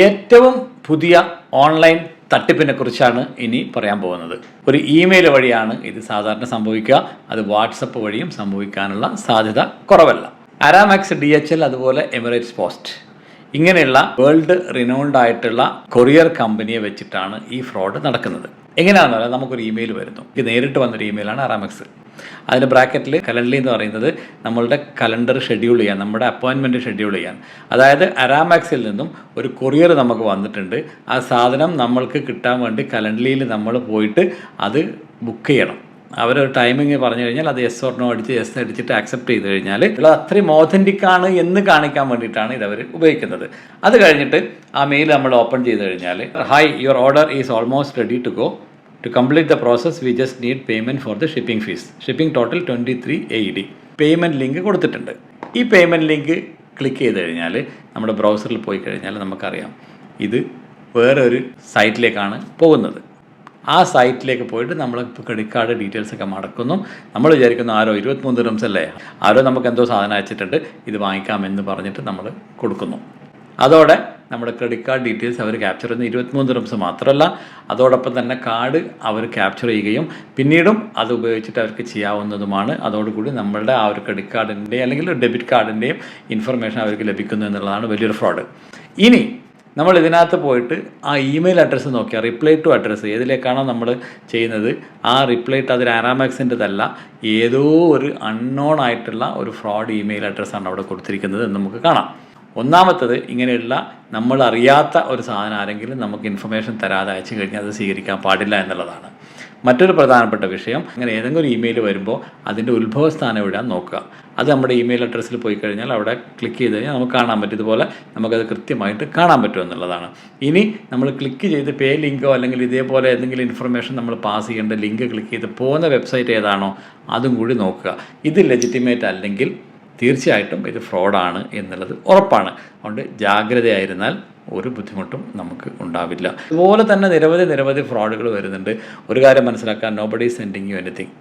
ഏറ്റവും പുതിയ ഓൺലൈൻ തട്ടിപ്പിനെ കുറിച്ചാണ് ഇനി പറയാൻ പോകുന്നത്. ഒരു ഇമെയിൽ വഴിയാണ് ഇത് സാധാരണ സംഭവിക്കുക. അത് വാട്സപ്പ് വഴിയും സംഭവിക്കാനുള്ള സാധ്യത കുറവല്ല. അരാമാക്സ് ഡി എച്ച് എൽ അതുപോലെ എമിറേറ്റ്സ് പോസ്റ്റ് ഇങ്ങനെയുള്ള വേൾഡ് റിനൗണ്ട് ആയിട്ടുള്ള കൊറിയർ കമ്പനിയെ വെച്ചിട്ടാണ് ഈ ഫ്രോഡ് നടക്കുന്നത്. എങ്ങനെയാണെന്ന് പറഞ്ഞാൽ നമുക്കൊരു ഇമെയിൽ വരുന്നു. ഇത് നേരിട്ട് വന്നൊരു ഇമെയിലാണ് അറാമക്സ് അതിന്റെ ബ്രാക്കറ്റിൽ കലണ്ടറി എന്ന് പറയുന്നത് നമ്മളുടെ കലണ്ടർ ഷെഡ്യൂൾ ചെയ്യാൻ നമ്മുടെ അപ്പോയിൻമെന്റ് ഷെഡ്യൂൾ ചെയ്യാൻ. അതായത് അരാമാക്സിൽ നിന്നും ഒരു കൊറിയർ നമുക്ക് വന്നിട്ടുണ്ട്. ആ സാധനം നമ്മൾക്ക് കിട്ടാൻ വേണ്ടി കലണ്ടറിയിൽ നമ്മൾ പോയിട്ട് അത് ബുക്ക് ചെയ്യണം. അവരൊരു ടൈമിങ് പറഞ്ഞു കഴിഞ്ഞാൽ അത് എസ് ഓർണോ അടിച്ച് എസ് അടിച്ചിട്ട് അക്സെപ്റ്റ് ചെയ്ത് കഴിഞ്ഞാൽ ഇത് അത്രയും ഓതന്റിക് ആണ് എന്ന് കാണിക്കാൻ വേണ്ടിയിട്ടാണ് ഇതവർ ഉപയോഗിക്കുന്നത്. അത് കഴിഞ്ഞിട്ട് ആ മെയിൽ നമ്മൾ ഓപ്പൺ ചെയ്ത് കഴിഞ്ഞാൽ hi your order is almost ready to go process we just need payment for the shipping fees shipping total twenty three A D payment link കൊടുത്തിട്ടുണ്ട്. ഈ പേയ്മെന്റ് ലിങ്ക് ക്ലിക്ക് ചെയ്ത് കഴിഞ്ഞാൽ നമ്മുടെ ബ്രൗസറിൽ പോയി കഴിഞ്ഞാൽ നമുക്കറിയാം. ഇത് വേറൊരു സൈറ്റിലേക്കാണ് പോകുന്നത്. ആ സൈറ്റിലേക്ക് പോയിട്ട് നമ്മൾ ക്രെഡിറ്റ് കാർഡ് ഡീറ്റെയിൽസ് ഒക്കെ മടക്കുന്നു. നമ്മൾ വിചാരിക്കുന്നു ആരോ ഇരുപത്തിമൂന്ന് ദിറംസ് അല്ലേ? ആരോ നമുക്ക് എന്തോ സാധനം അയച്ചിട്ടുണ്ട്. ഇത് വാങ്ങിക്കാമെന്ന് പറഞ്ഞിട്ട് നമ്മൾ കൊടുക്കുന്നു. അതോടെ നമ്മുടെ ക്രെഡിറ്റ് കാർഡ് ഡീറ്റെയിൽസ് അവർ ക്യാപ്ചർ ചെയ്യുന്ന ഇരുപത്തിമൂന്ന് ദിവസം മാത്രമല്ല. അതോടൊപ്പം തന്നെ കാർഡ് അവർ ക്യാപ്ചർ ചെയ്യുകയും പിന്നീടും അത് ഉപയോഗിച്ചിട്ട് അവർക്ക് ചെയ്യാവുന്നതുമാണ്. അതോടുകൂടി നമ്മളുടെ ആ ഒരു ക്രെഡിറ്റ് കാർഡിന്റെ അല്ലെങ്കിൽ ഡെബിറ്റ് കാർഡിന്റെയും ഇൻഫർമേഷൻ അവർക്ക് ലഭിക്കുന്നു എന്നുള്ളതാണ് വലിയൊരു ഫ്രോഡ് ഇനി നമ്മൾ ഇതിനകത്ത് പോയിട്ട് ആ ഇമെയിൽ അഡ്രസ്സ് നോക്കിയാൽ റിപ്ലൈ ടു അഡ്രസ്സ് ഏതിലേക്കാണോ നമ്മൾ ചെയ്യുന്നത്. ആ റിപ്ലൈ ടു അതിൽ ആരാമാക്സിന്റെതല്ല ഏതോ ഒരു അൺനോൺ ആയിട്ടുള്ള ഒരു ഫ്രോഡ് ഇമെയിൽ അഡ്രസ്സാണ് അവിടെ കൊടുത്തിരിക്കുന്നത് എന്ന് നമുക്ക് കാണാം. ഒന്നാമത്തത് ഇങ്ങനെയുള്ള നമ്മൾ അറിയാത്ത ഒരു സാധനം ആരെങ്കിലും നമുക്ക് ഇൻഫർമേഷൻ തരാതെ അയച്ചു കഴിഞ്ഞാൽ അത് സ്വീകരിക്കാൻ പാടില്ല എന്നുള്ളതാണ്. മറ്റൊരു പ്രധാനപ്പെട്ട വിഷയം അങ്ങനെ ഏതെങ്കിലും ഒരു ഇമെയിൽ വരുമ്പോൾ അതിന്റെ ഉത്ഭവസ്ഥാനം ഇടാൻ നോക്കുക. അത് നമ്മുടെ ഇമെയിൽ അഡ്രസ്സിൽ പോയി കഴിഞ്ഞാൽ അവിടെ ക്ലിക്ക് ചെയ്ത് കഴിഞ്ഞാൽ നമുക്ക് കാണാൻ പറ്റും. ഇതുപോലെ നമുക്കത് കൃത്യമായിട്ട് കാണാൻ പറ്റും എന്നുള്ളതാണ്. ഇനി നമ്മൾ ക്ലിക്ക് ചെയ്ത് പേ ലിങ്കോ അല്ലെങ്കിൽ ഇതേപോലെ എന്തെങ്കിലും ഇൻഫർമേഷൻ നമ്മൾ പാസ് ചെയ്യേണ്ട ലിങ്ക് ക്ലിക്ക് ചെയ്ത് പോകുന്ന വെബ്സൈറ്റ് ഏതാണോ അതും കൂടി നോക്കുക. ഇത് ലെജിറ്റിമേറ്റ് അല്ലെങ്കിൽ തീർച്ചയായിട്ടും ഇത് ഫ്രോഡാണ് എന്നുള്ളത് ഉറപ്പാണ്. അതുകൊണ്ട് ജാഗ്രതയായിരുന്നാൽ ഒരു ബുദ്ധിമുട്ടും നമുക്ക് ഉണ്ടാവില്ല. അതുപോലെ തന്നെ നിരവധി നിരവധി ഫ്രോഡുകൾ വരുന്നുണ്ട്. ഒരു കാര്യം മനസ്സിലാക്കാൻ nobody sending you anything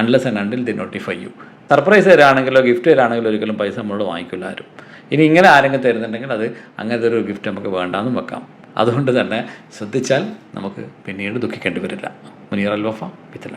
unless and until they notify you surprise തരാണെങ്കിലോ gift തരാണെങ്കിലോ ഒരിക്കലും പൈസ നമ്മളോട് വാങ്ങിക്കില്ല ആരും. ഇനി ഇങ്ങനെ ആരെങ്കിലും തരുന്നുണ്ടെങ്കിൽ അത് അങ്ങനത്തെ ഒരു ഗിഫ്റ്റ് നമുക്ക് വേണ്ടാന്നും വെക്കാം. അതുകൊണ്ട് തന്നെ ശ്രദ്ധിച്ചാൽ നമുക്ക് പിന്നീട് ദുഃഖിക്കേണ്ടി വരില്ല. മുനീർ അൽവഫ പിത്തല